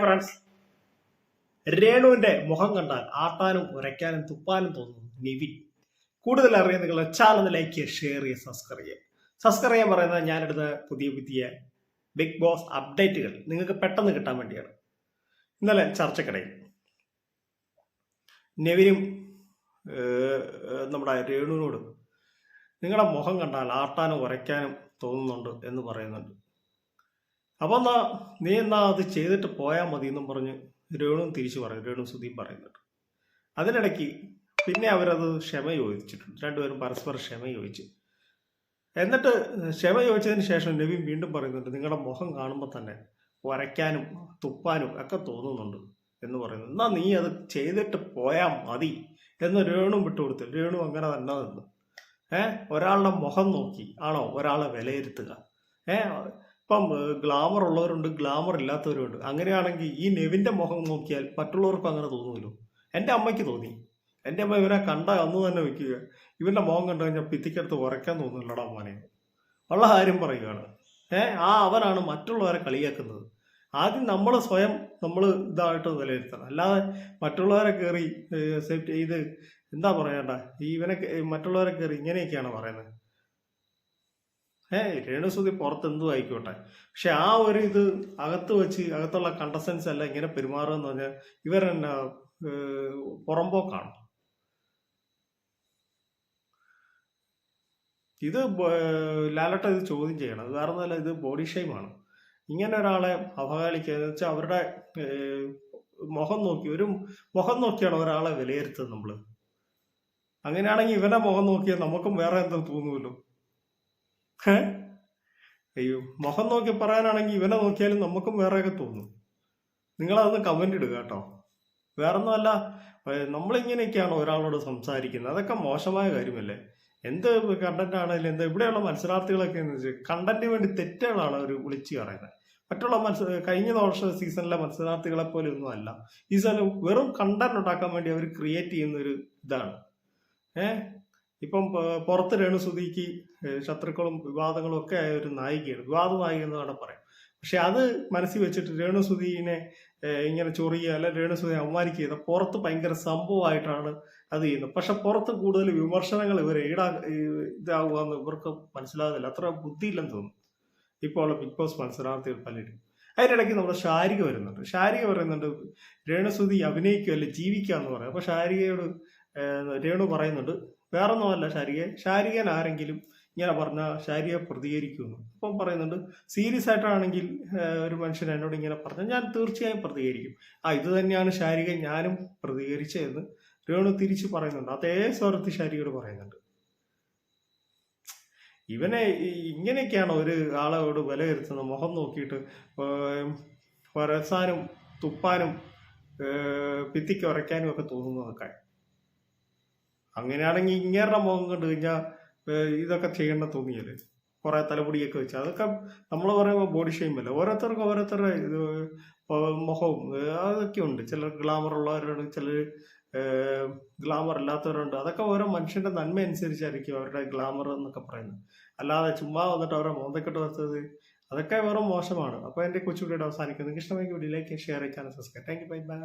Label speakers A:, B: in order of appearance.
A: Friends രേണുവിന്റെ മുഖം കണ്ടാൽ ആട്ടാനും ഉരയ്ക്കാനും തുപ്പാനും തോന്നുന്നു നിവിൻ. കൂടുതൽ അറിയാൻ നിങ്ങൾ ചാനൽ ലൈക്ക് ചെയ്യുക ഷെയർ ചെയ്യുക സബ്സ്ക്രൈബ് ചെയ്യുക സബ്സ്ക്രൈബ് ചെയ്യാൻ പറയുന്നത് ഞാനെടുത്ത പുതിയ പുതിയ ബിഗ് ബോസ് അപ്ഡേറ്റുകൾ നിങ്ങൾക്ക് പെട്ടെന്ന് കിട്ടാൻ വേണ്ടിയാണ്. ഇന്നലെ ചർച്ചക്കിടയിൽ നെവിനും നമ്മുടെ രേണുവിനോട് നിങ്ങളുടെ മുഖം കണ്ടാൽ ആട്ടാനും ഉരയ്ക്കാനും തോന്നുന്നുണ്ട് എന്ന് പറയുന്നുണ്ട്. അപ്പൊ എന്നാ നീ എന്നാ അത് ചെയ്തിട്ട് പോയാൽ മതി എന്നും പറഞ്ഞ് രേണുവും തിരിച്ചു പറയും രേണു സുധീം പറയുന്നുണ്ട്. അതിനിടയ്ക്ക് പിന്നെ അവരത് ക്ഷമ ചോദിച്ചിട്ടുണ്ട്. രണ്ടുപേരും പരസ്പരം ക്ഷമ ചോദിച്ചു. എന്നിട്ട് ക്ഷമ ചോദിച്ചതിന് ശേഷം നബി വീണ്ടും പറയുന്നുണ്ട് നിങ്ങളുടെ മുഖം കാണുമ്പോൾ തന്നെ വരയ്ക്കാനും തുപ്പാനും ഒക്കെ തോന്നുന്നുണ്ട് എന്ന് പറയുന്നു. എന്നാ നീ അത് ചെയ്തിട്ട് പോയാൽ മതി എന്ന് രേണു വിട്ടുകൊടുത്തു രേണു അങ്ങനെ തന്നെ നിന്നു. ഏഹ് ഒരാളുടെ മുഖം നോക്കി. ആണോ? ഒരാളെ വിലയിരുത്തുക. ഏഹ് ഇപ്പം ഗ്ലാമർ ഉള്ളവരുണ്ട് ഗ്ലാമർ ഇല്ലാത്തവരുണ്ട്. അങ്ങനെയാണെങ്കിൽ ഈ നെവിന്റെ മുഖം നോക്കിയാൽ മറ്റുള്ളവർക്കും അങ്ങനെ തോന്നുമല്ലോ? എന്റെ അമ്മയ്ക്ക് തോന്നി. എന്റെ അമ്മ ഇവനെ കണ്ട അന്ന് തന്നെ വെക്കുക. ഇവന്റെ മുഖം കണ്ടു കഴിഞ്ഞാൽ പിത്തിക്കടുത്ത് ഉറക്കാൻ തോന്നുന്നില്ലടാ മോനെ. ഉള്ള കാര്യം പറയുകയാണ്. ഏ ആ അവനാണ് മറ്റുള്ളവരെ കളിയാക്കുന്നത്. ആദ്യം നമ്മൾ സ്വയം നമ്മൾ ഇതായിട്ട് വിലയിരുത്തണം അല്ലാതെ മറ്റുള്ളവരെ കയറി സെറ്റ് ഇത് എന്താ പറയണ്ട? ഇവനെ മറ്റുള്ളവരെ കയറി ഇങ്ങനെയൊക്കെയാണ് പറയുന്നത്. ഏഹ് രേണുസുതി പുറത്ത് എന്തും ആയിക്കോട്ടെ. പക്ഷെ ആ ഒരു ഇത് അകത്ത് വെച്ച് അകത്തുള്ള കണ്ടസ്റ്റൻസ് എല്ലാം ഇങ്ങനെ പെരുമാറുക എന്ന് പറഞ്ഞാൽ ഇവർ എന്നാ പുറമ്പോക്കാണ് ഇത് ലാലട്ട ഇത് ചോദ്യം ചെയ്യണം. അത് വേറെ ഇത് ബോഡി ഷെയിമാണ് ഇങ്ങനെ ഒരാളെ അവഹേളിക്കുക എന്ന് വെച്ചാൽ അവരുടെ മുഖം നോക്കി ഒരു മുഖം നോക്കിയാണ് ഒരാളെ വിലയിരുത്തുന്നത് നമ്മൾ അങ്ങനെയാണെങ്കിൽ ഇവന്റെ മുഖം നോക്കിയാൽ നമുക്കും വേറെ എന്തോ തോന്നുമല്ലോ. അയ്യോ മുഖം നോക്കി പറയാനാണെങ്കിൽ ഇവനെ നോക്കിയാലും നമുക്കും വേറെയൊക്കെ തോന്നും. നിങ്ങളതൊന്ന് കമന്റ് ഇടുക കേട്ടോ. വേറൊന്നുമല്ല നമ്മളിങ്ങനെയൊക്കെയാണ് ഒരാളോട് സംസാരിക്കുന്നത്? അതൊക്കെ മോശമായ കാര്യമല്ലേ? എന്ത് കണ്ടന്റ് ആണെങ്കിലും എന്താ ഇവിടെയുള്ള മത്സരാർത്ഥികളൊക്കെ എന്ന് വെച്ചാൽ കണ്ടന്റിന് വേണ്ടി തെറ്റുകളാണ് അവർ വിളിച്ചു പറയുന്നത്. മറ്റുള്ള മത്സ കഴിഞ്ഞ വർഷ സീസണിലെ മത്സരാർത്ഥികളെ പോലെ ഒന്നും അല്ല. ഈ സീസണിൽ വെറും കണ്ടന്റ് ഉണ്ടാക്കാൻ വേണ്ടി അവർ ക്രിയേറ്റ് ചെയ്യുന്ന ഒരു ഇതാണ്. ഏഹ് ഇപ്പം പുറത്ത് രേണുസുതിക്ക് ശത്രുക്കളും വിവാദങ്ങളും ഒക്കെ ആയ ഒരു നായികയാണ്. വിവാദമായി എന്ന് വേണം പറയാം. പക്ഷെ അത് മനസ്സിൽ വെച്ചിട്ട് രേണുസുതിനെ ഇങ്ങനെ ചൊറിയുക അല്ലെ രേണുസുതി അവമാനിക്കുക ചെയ്ത പുറത്ത് ഭയങ്കര സംഭവമായിട്ടാണ് അത് ചെയ്യുന്നത്. പക്ഷെ പുറത്ത് കൂടുതൽ വിമർശനങ്ങൾ ഇവർ ഈടാ ഇതാവുക എന്ന് ഇവർക്ക് മനസ്സിലാകുന്നില്ല അത്ര ബുദ്ധിയില്ലെന്ന് തോന്നുന്നു. ഇപ്പോൾ ഉള്ള ബിഗ് ബോസ് മത്സരാർത്ഥികൾ പലരും. അതിനിടയ്ക്ക് നമ്മുടെ ശാരിക വരുന്നുണ്ട്. ശാരിക പറയുന്നുണ്ട് രേണുസുതി അഭിനയിക്കുകയല്ല ജീവിക്കുക എന്ന് പറയാം. അപ്പൊ ശാരികയോട് രേണു പറയുന്നുണ്ട്. വേറൊന്നുമല്ല ശാരിക ശാരികൻ ആരെങ്കിലും ഇങ്ങനെ പറഞ്ഞ ശാരിക പ്രതികരിക്കുമെന്ന്. അപ്പം പറയുന്നുണ്ട് സീരിയസ് ആയിട്ടാണെങ്കിൽ ഒരു മനുഷ്യൻ എന്നോട് ഇങ്ങനെ പറഞ്ഞാൽ ഞാൻ തീർച്ചയായും പ്രതികരിക്കും. ആ ഇത് തന്നെയാണ് ശാരിക ഞാനും പ്രതികരിച്ചതെന്ന് രേണു തിരിച്ചു പറയുന്നുണ്ട്. അതേ സ്വരത്തിൽ ശാരികയോട് പറയുന്നുണ്ട്. ഇവനെ ഇങ്ങനെയൊക്കെയാണ് ഒരു ആളോട് വിലയിരുത്തുന്നത്. മുഖം നോക്കിയിട്ട് വരസാനും തുപ്പാനും ഭിത്തിക്ക് ഉറയ്ക്കാനും ഒക്കെ തോന്നുന്നതൊക്കെ. അങ്ങനെയാണെങ്കിൽ ഇങ്ങേരുടെ മുഖം കണ്ടു കഴിഞ്ഞാൽ ഇതൊക്കെ ചെയ്യേണ്ട തോന്നിയല്ലേ? കുറെ തലമുടിയൊക്കെ വെച്ച്. അതൊക്കെ നമ്മൾ പറയുമ്പോൾ ബോഡി ഷെയിം അല്ല? ഓരോരുത്തർക്കും ഓരോരുത്തരുടെ ഇത് മുഖവും അതൊക്കെ ഉണ്ട്. ചിലർ ഗ്ലാമർ ഉള്ളവരുണ്ട് ചിലർ ഗ്ലാമർ ഇല്ലാത്തവരുണ്ട്. അതൊക്കെ ഓരോ മനുഷ്യന്റെ നന്മ അനുസരിച്ചായിരിക്കും അവരുടെ ഗ്ലാമർ എന്നൊക്കെ പറയുന്നത്. അല്ലാതെ ചുമ്മാ വന്നിട്ട് അവരുടെ മോന്തക്കെട്ട് വെച്ചത് അതൊക്കെ വെറും മോശമാണ്. അപ്പോൾ എന്റെ കൊച്ചുകൂടിയുടെ അവസാനിക്കുന്നു. നിങ്ങൾക്ക് ഇഷ്ടമെങ്കിൽ ലൈക്ക് ഷെയർ ചെയ്യാൻ subscribe thank you bye bye